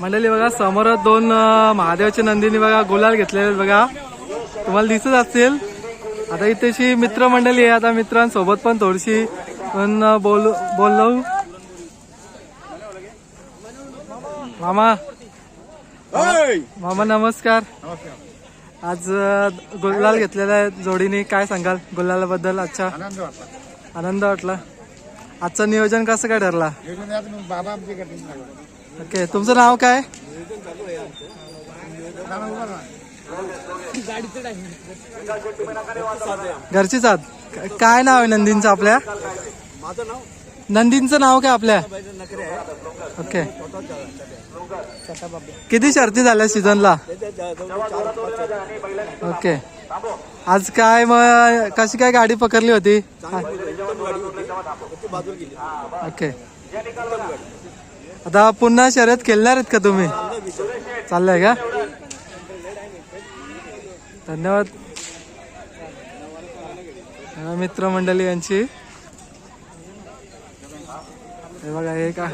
मंडळी बघा समोर दोन अं, महादेवाच्या नंदीने बघा गुलाल घेतलेले बघा. तुम्हाला दिसत असतील. आता इथेशी मित्रमंडळी आहे. आता मित्रांसोबत पण थोडीशी पण बोल बोललो. मामा. मामा नमस्कार. आज गुलाल घेतलेला आहे जोडीने. काय सांगाल गुलालाबद्दल? अच्छा आनंद वाटला. आनंद वाटला. आजचं नियोजन कसं काय ठरला? बाबा. ओके तुमचं नाव काय. घरचीच आहात काय नाव आहे नंदींचं आपल्या? नंदींचं नाव काय आपल्या? ओके किती शर्ती झाल्या सीझनला? ओके आज काय मग कशी काय गाडी पकडली होती? ओके आता पुन्हा शर्यत खेळणार आहेत का तुम्ही? चाललंय का? धन्यवाद. मित्रमंडळी यांची. हे बघा हे का